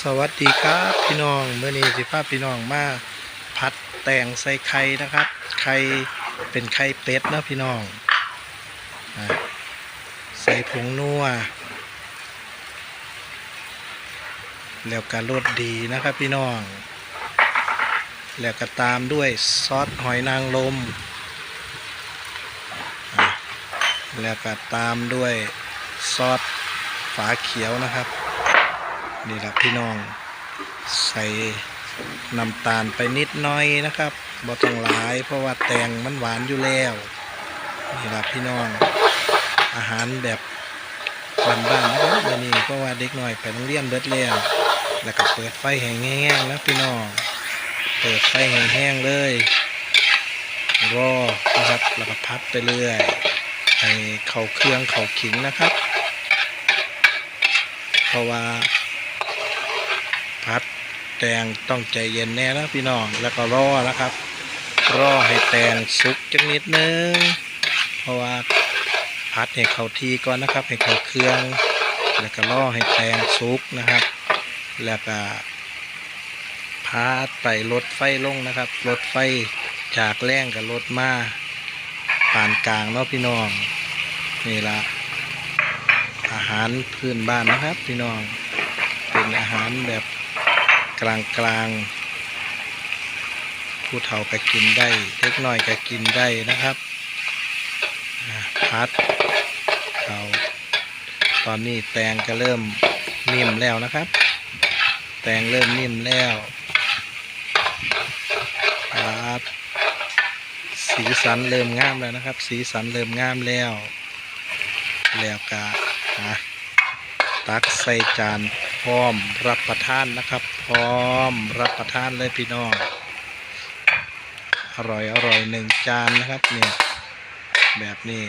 สวัสดีครับพี่น้องเมื่อนี้สิพาพี่น้องมาผัดแต่งใส่ไข่นะครับไข่เป็นไข่เป็ดนะพี่น้องใส่ผงนัวแล้วก็รสดีนะครับพี่น้อง แล้วก็ตามด้วยซอสหอยนางรมแล้วก็ตามด้วยซอสฝาเขียวนะครับ นี่แหละพี่น้อง ใส่น้ำตาลไปนิดน้อยนะครับบ่ต้องหลายเพราะว่าแตงมันหวานอยู่แล้วนี่แหละพี่น้อง อาหารแบบบ้านๆนะครับวันนี้เพราะว่าเด็กน่อยไปโรงเรียนเบิดแล้วแล้วก็เปิดไฟแห้งๆนะพี่น้อง เปิดไฟแห้งๆเลยรอนะครับแล้วก็พัดไปเรื่อยให้เข้าเครื่องเข้าขิงนะครับ เพราะว่า พัดแตงต้องใจเย็นแน่นะพี่น้องแล้วก็รอนะครับ รอให้แตงสุกจักนิดนึงเพราะว่าพัดให้เขาทีก่อนนะครับ ให้เขาเครื่อง แล้วก็รอให้แตงสุกนะครับ แล้วก็พัดไปลดไฟลงนะครับลดไฟจากแรงกับลดมาปานกลางเนาะพี่น้องนี่ละอาหารพื้นบ้านนะครับ พี่น้องเป็นอาหารแบบ กลางกลางๆผู้เฒ่าก็กินได้เล็กน้อยก็กินได้นะครับอ่าพัดเขาตอนนี้แตงก็เริ่มนิ่มแล้วนะครับ แตงเริ่มนิ่มแล้วพัดสีสันเริ่มงามแล้วนะครับ สีสันเริ่มงามแล้ว แล้วก็อะตักใส่จาน พร้อมรับประทานนะครับ พร้อมรับประทานเลยพี่น้องอร่อยอร่อยหนึ่งจานนะครับเนี่ยแบบนี้